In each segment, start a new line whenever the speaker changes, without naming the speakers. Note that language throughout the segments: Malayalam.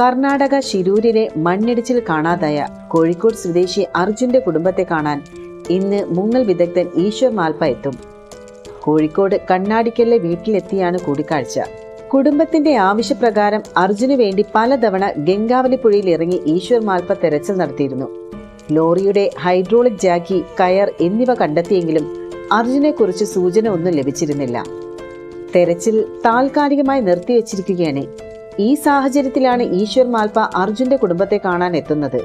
കർണാടക ശിരൂരിലെ മണ്ണിടിച്ചിൽ കാണാതായ കോഴിക്കോട് സ്വദേശി അർജുന്റെ കുടുംബത്തെ കാണാൻ ഇന്ന് മുങ്ങൽ വിദഗ്ധൻ ഈശ്വർ മാൽപ്പ എത്തും. കോഴിക്കോട് കണ്ണാടിക്കലിലെ വീട്ടിലെത്തിയാണ് കൂടിക്കാഴ്ച. കുടുംബത്തിന്റെ ആവശ്യപ്രകാരം അർജുന് വേണ്ടി പലതവണ ഗംഗാവലി പുഴയിൽ ഇറങ്ങി ഈശ്വർ മാൽപ്പ തെരച്ചിൽ നടത്തിയിരുന്നു. ലോറിയുടെ ഹൈഡ്രോളിക് ജാക്കി കയർ എന്നിവ കണ്ടെത്തിയെങ്കിലും അർജുനെ കുറിച്ച് സൂചന ഒന്നും ലഭിച്ചിരുന്നില്ല. തെരച്ചിൽ താൽക്കാലികമായി നിർത്തിവെച്ചിരിക്കുകയാണ് ഈ സാഹചര്യത്തിലാണ് ഈശ്വർ മാൽപ്പ അർജുന്റെ കുടുംബത്തെ കാണാൻ എത്തുന്നത്.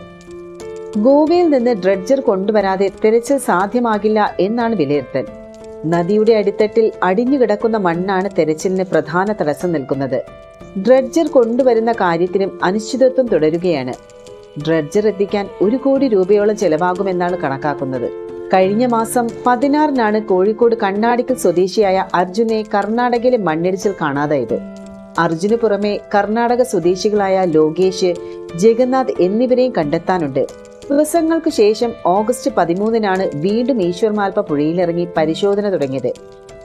ഗോവയിൽ നിന്ന് ഡ്രഡ്ജർ കൊണ്ടുവരാതെ തെരച്ചിൽ സാധ്യമാകില്ല എന്നാണ് വിലയിരുത്തൽ. നദിയുടെ അടിത്തട്ടിൽ അടിഞ്ഞുകിടക്കുന്ന മണ്ണാണ് തെരച്ചിലിന് പ്രധാന തടസ്സം നിൽക്കുന്നത്. ഡ്രഡ്ജർ കൊണ്ടുവരുന്ന കാര്യത്തിനും അനിശ്ചിതത്വം തുടരുകയാണ്. ഡ്രഡ്ജർ എത്തിക്കാൻ ഒരു കോടി രൂപയോളം ചെലവാകുമെന്നാണ് കണക്കാക്കുന്നത്. കഴിഞ്ഞ മാസം പതിനാറിനാണ് കോഴിക്കോട് കണ്ണാടിക്കൽ സ്വദേശിയായ അർജുനെ കർണാടകയിലെ മണ്ണിടിച്ചിൽ കാണാതായത്. അർജുന് പുറമെ കർണാടക സ്വദേശികളായ ലോകേഷ് ജഗന്നാഥ് എന്നിവരെയും കണ്ടെത്താനുണ്ട്. ദിവസങ്ങൾക്ക് ശേഷം ഓഗസ്റ്റ് പതിമൂന്നിനാണ് വീണ്ടും ഈശ്വർ മാൽപ്പ പുഴയിലിറങ്ങി പരിശോധന തുടങ്ങിയത്.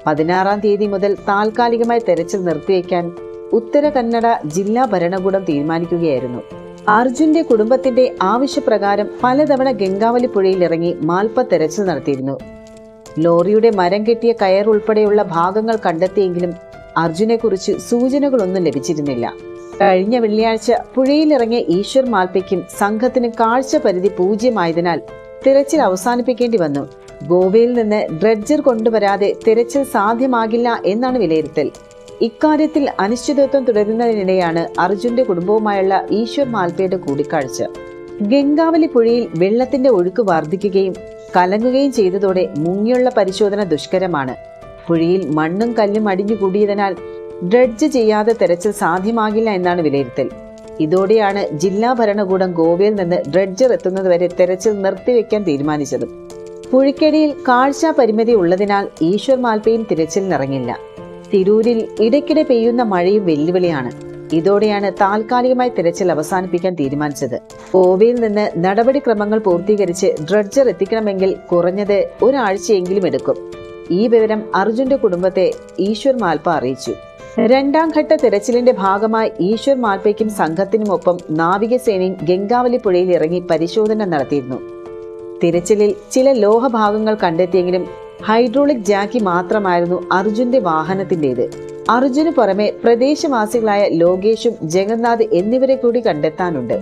പതിനാറാം തീയതി മുതൽ താൽക്കാലികമായി തെരച്ചിൽ നിർത്തിവെക്കാൻ ഉത്തര കന്നഡ ജില്ലാ ഭരണകൂടം തീരുമാനിക്കുകയായിരുന്നു. അർജുന്റെ കുടുംബത്തിന്റെ ആവശ്യപ്രകാരം പലതവണ ഗംഗാവലി പുഴയിലിറങ്ങി മാൽപ്പ തെരച്ചിൽ നടത്തിയിരുന്നു. ലോറിയുടെ മരം കെട്ടിയ കയർ ഉൾപ്പെടെയുള്ള ഭാഗങ്ങൾ കണ്ടെത്തിയെങ്കിലും അർജുനെക്കുറിച്ച് സൂചനകളൊന്നും ലഭിച്ചിരുന്നില്ല. കഴിഞ്ഞ വെള്ളിയാഴ്ച പുഴയിലിറങ്ങിയ ഈശ്വർ മാൽപ്പയ്ക്കും സംഘത്തിന് കാഴ്ച പരിധി പൂജ്യമായതിനാൽ തിരച്ചിൽ അവസാനിപ്പിക്കേണ്ടി വന്നു. ഗോവയിൽ നിന്ന് ഡ്രഡ്ജർ കൊണ്ടുവരാതെ തിരച്ചിൽ സാധ്യമാകില്ല എന്നാണ് വിലയിരുത്തൽ. ഇക്കാര്യത്തിൽ അനിശ്ചിതത്വം തുടരുന്നതിനിടെയാണ് അർജുന്റെ കുടുംബവുമായുള്ള ഈശ്വർ മാൽപ്പയുടെ കൂടിക്കാഴ്ച. ഗംഗാവലി പുഴയിൽ വെള്ളത്തിന്റെ ഒഴുക്ക് വർദ്ധിക്കുകയും കലങ്ങുകയും ചെയ്തതോടെ മുങ്ങിയുള്ള പരിശോധന ദുഷ്കരമാണ്. പുഴയിൽ മണ്ണും കല്ലും അടിഞ്ഞു കൂടിയതിനാൽ ഡ്രഡ്ജ് ചെയ്യാതെ തെരച്ചിൽ സാധ്യമാകില്ല എന്നാണ് വിലയിരുത്തൽ. ഇതോടെയാണ് ജില്ലാ ഭരണകൂടം ഗോവയിൽ നിന്ന് ഡ്രഡ്ജർ എത്തുന്നതുവരെ തെരച്ചിൽ നിർത്തിവെക്കാൻ തീരുമാനിച്ചത്. പുഴിക്കടിയിൽ കാഴ്ച പരിമിതി ഉള്ളതിനാൽ ഈശ്വർ മാൽപ്പയും തിരച്ചിലിനിറങ്ങില്ല. തിരൂരിൽ ഇടയ്ക്കിടെ പെയ്യുന്ന മഴയും വെല്ലുവിളിയാണ്. ഇതോടെയാണ് താൽക്കാലികമായി തിരച്ചിൽ അവസാനിപ്പിക്കാൻ തീരുമാനിച്ചത്. ഗോവയിൽ നിന്ന് നടപടിക്രമങ്ങൾ പൂർത്തീകരിച്ച് ഡ്രഡ്ജർ എത്തിക്കണമെങ്കിൽ കുറഞ്ഞത് ഒരാഴ്ചയെങ്കിലും എടുക്കും. ഈ വിവരം അർജുന്റെ കുടുംബത്തെ ഈശ്വർ മാൽപ്പ അറിയിച്ചു. രണ്ടാം ഘട്ട തിരച്ചിലിന്റെ ഭാഗമായി ഈശ്വർ മാൽപ്പയ്ക്കും സംഘത്തിനുമൊപ്പം നാവികസേനയും ഗംഗാവലി പുഴയിൽ ഇറങ്ങി പരിശോധന നടത്തിയിരുന്നു. തിരച്ചിലിൽ ചില ലോഹഭാഗങ്ങൾ കണ്ടെത്തിയെങ്കിലും ഹൈഡ്രോളിക് ജാക്കി മാത്രമായിരുന്നു അർജുന്റെ വാഹനത്തിന്റേത് അർജുന് പുറമെ പ്രദേശവാസികളായ ലോകേഷും ജഗന്നാഥ് എന്നിവരെ കൂടി കണ്ടെത്താനുണ്ട്.